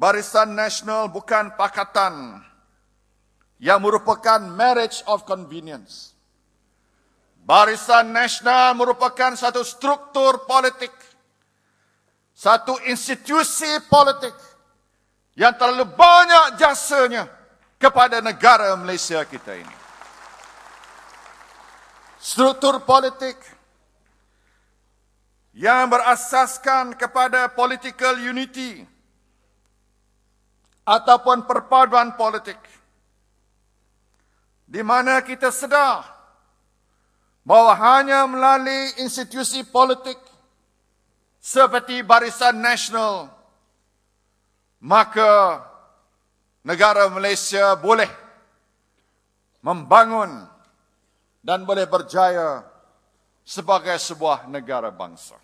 Barisan Nasional bukan pakatan yang merupakan marriage of convenience. Barisan Nasional merupakan satu struktur politik, satu institusi politik yang terlalu banyak jasanya kepada negara Malaysia kita ini. Struktur politik yang berasaskan kepada political unity ataupun perpaduan politik di mana kita sedar bahawa hanya melalui institusi politik seperti Barisan Nasional maka negara Malaysia boleh membangun dan boleh berjaya sebagai sebuah negara bangsa.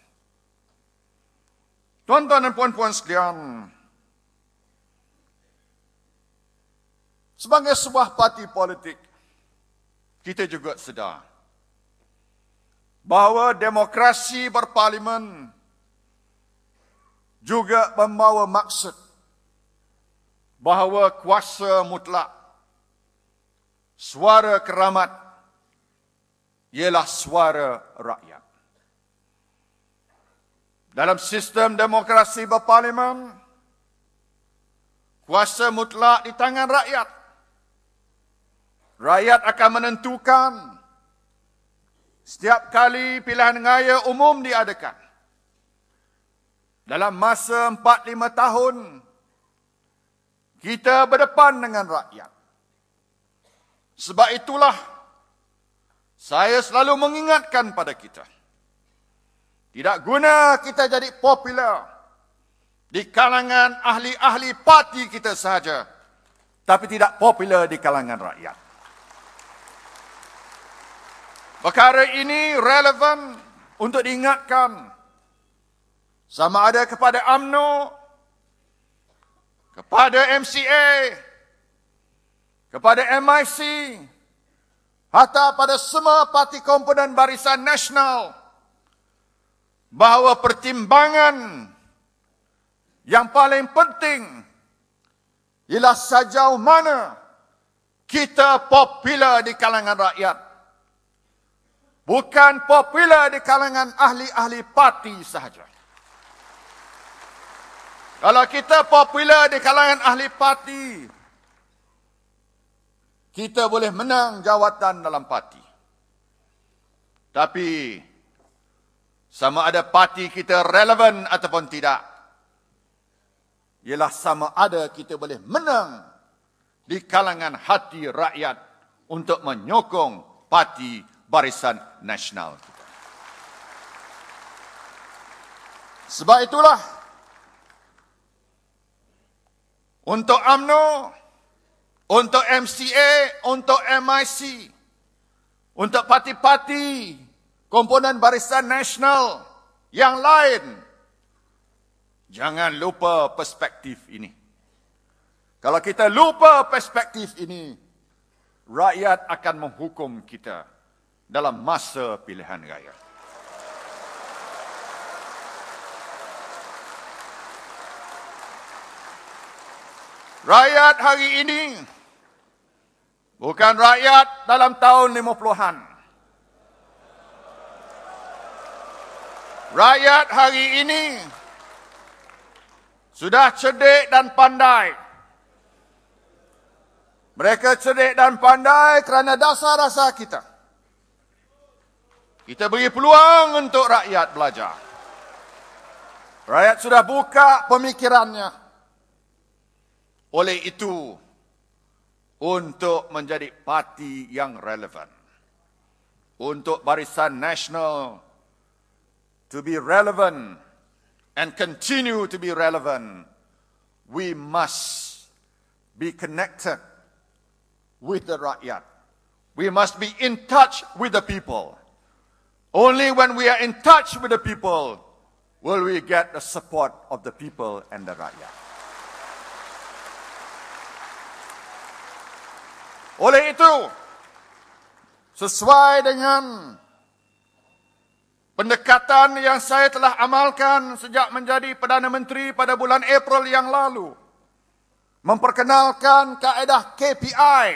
Tuan-tuan dan puan-puan sekalian, Sebagai sebuah parti politik, kita juga sedar bahawa demokrasi berparlimen juga membawa maksud bahawa kuasa mutlak suara keramat ialah suara rakyat. Dalam sistem demokrasi berparlimen, kuasa mutlak di tangan rakyat. Rakyat akan menentukan setiap kali pilihan raya umum diadakan. Dalam masa 4-5 tahun, kita berdepan dengan rakyat. Sebab itulah, saya selalu mengingatkan pada kita. Tidak guna kita jadi popular di kalangan ahli-ahli parti kita sahaja, tapi tidak popular di kalangan rakyat. Perkara ini relevan untuk diingatkan. Sama ada kepada AMNO, kepada MCA, kepada MIC, hatta pada semua parti komponen barisan nasional bahawa pertimbangan yang paling penting ialah sejauh mana kita popular di kalangan rakyat bukan popular di kalangan ahli-ahli parti sahaja. Kalau kita popular di kalangan ahli parti, kita boleh menang jawatan dalam parti. Tapi, sama ada parti kita relevan ataupun tidak, ialah sama ada kita boleh menang di kalangan hati rakyat untuk menyokong parti barisan nasional. Sebab itulah untuk AMNO, untuk MCA, untuk MIC, untuk parti-parti komponen barisan nasional yang lain, jangan lupa perspektif ini. Kalau kita lupa perspektif ini, rakyat akan menghukum kita dalam masa pilihan raya. Rakyat hari ini bukan rakyat dalam tahun 50-an. Rakyat hari ini sudah cerdik dan pandai. Mereka cerdik dan pandai kerana dasar rasa kita. Kita beri peluang untuk rakyat belajar. Rakyat sudah buka pemikirannya. Oleh itu, untuk menjadi parti yang relevan. Untuk barisan nasional to be relevant and continue to be relevant, we must be connected with the rakyat. We must be in touch with the people. Only when we are in touch with the people will we get the support of the people and the rakyat. Oleh itu, sesuai dengan pendekatan yang saya telah amalkan sejak menjadi Perdana Menteri pada bulan April yang lalu, memperkenalkan kaedah KPI.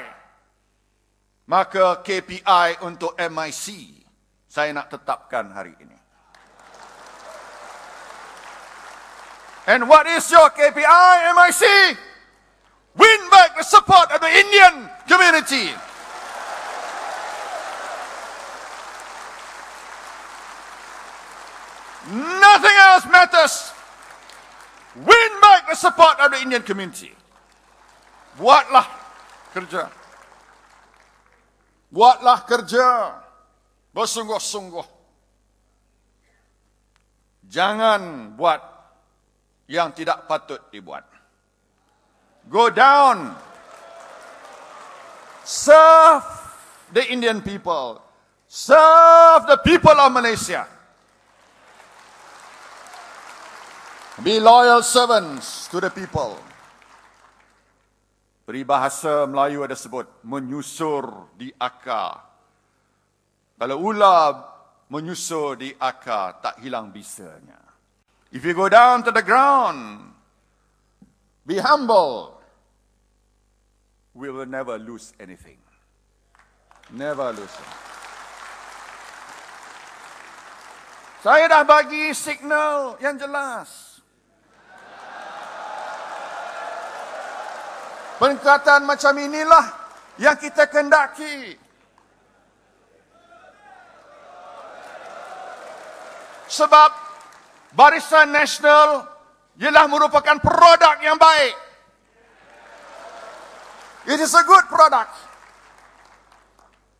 Maka KPI untuk MIC saya nak tetapkan hari ini. And what is your KPI, MIC? Win back the support of the Indian community. Nothing else matters. Win back the support of the Indian community. Buatlah kerja. Buatlah kerja. Bersungguh-sungguh. Jangan buat yang tidak patut dibuat. Go down. Serve the Indian people. Serve the people of Malaysia. Be loyal servants to the people. Peribahasa Melayu ada sebut menyusur di akar. Kalau ular menyusur di akar tak hilang bisanya. If you go down to the ground, be humble. We will never lose anything. Never lose. Anything. Saya dah bagi signal yang jelas. Peningkatan macam inilah yang kita kendaki. Sebab Barisan Nasional ialah merupakan produk yang baik. It is a good product.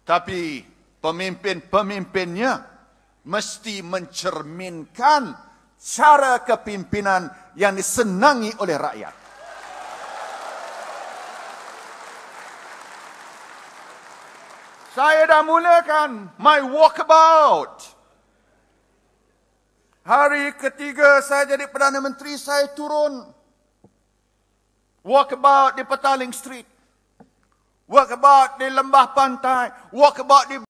Tapi pemimpin-pemimpinnya mesti mencerminkan cara kepimpinan yang disenangi oleh rakyat. Saya dah mulakan my walkabout. Hari ketiga saya jadi Perdana Menteri, saya turun. Walkabout di Petaling Street. Walkabout di Lembah Pantai. Walkabout di